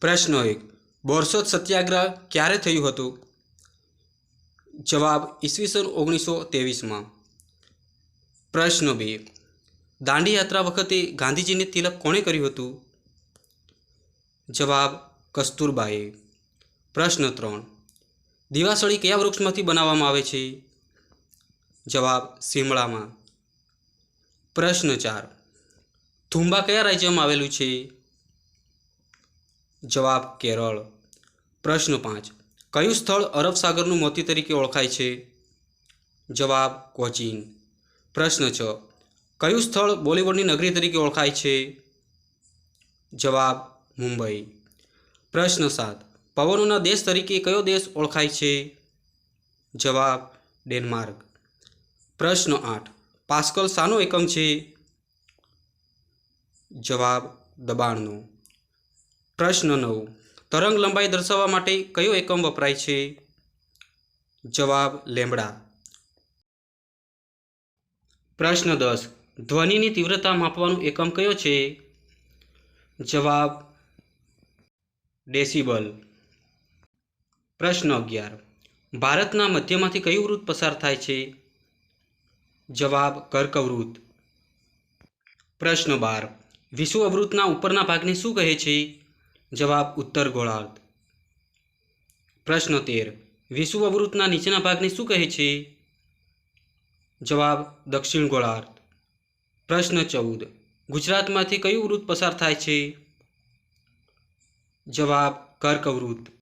પ્રશ્ન એક, બોરસદ સત્યાગ્રહ ક્યારે થયું હતું? જવાબ ઈસવીસન ઓગણીસો ત્રેવીસમાં. પ્રશ્ન બે, દાંડી યાત્રા વખતે ગાંધીજીને તિલક કોણે કર્યું હતું? જવાબ કસ્તુરબાએ. પ્રશ્ન ત્રણ, દિવાસળી કયા વૃક્ષમાંથી બનાવવામાં આવે છે? જવાબ શિમળામાં. પ્રશ્ન ચાર થુંબા કયા રાજ્યમાં આવેલું છે? જવાબ કેરળ. પ્રશ્ન પાંચ. કયું સ્થળ અરબ સાગરનું મોતી તરીકે ઓળખાય છે? જવાબ કોચીન. પ્રશ્ન છ. કયું સ્થળ બોલિવૂડની નગરી તરીકે ઓળખાય છે? જવાબ મુંબઈ. પ્રશ્ન સાત. પવનોના દેશ તરીકે કયો દેશ ઓળખાય છે? જવાબ ડેનમાર્ક. પ્રશ્ન આઠ. પાસ્કલ શાનો એકમ છે? જવાબ દબાણનો. પ્રશ્ન નવ. તરંગ લંબાઈ દર્શાવવા માટે કયો એકમ વપરાય છે? જવાબ લેમડા પ્રશ્ન દસ. ધ્વનિની તીવ્રતા માપવાનું એકમ કયો છે? જવાબ ડેસિબલ. પ્રશ્ન અગિયાર. ભારતના મધ્યમાંથી કયું વૃત્ત પસાર થાય છે? જવાબ કર્કવૃત્ત. પ્રશ્ન બાર. વિષુવવૃત્તના ઉપરના ભાગને શું કહે છે? જવાબ ઉત્તર ગોળાર્ધ. પ્રશ્ન તેર. વિષુવવૃત્તના નીચેના ભાગને શું કહે છે? જવાબ દક્ષિણ ગોળાર્ધ. પ્રશ્ન ચૌદ. ગુજરાતમાંથી કયું વૃત્ત પસાર થાય છે? જવાબ કર્કવૃત્ત.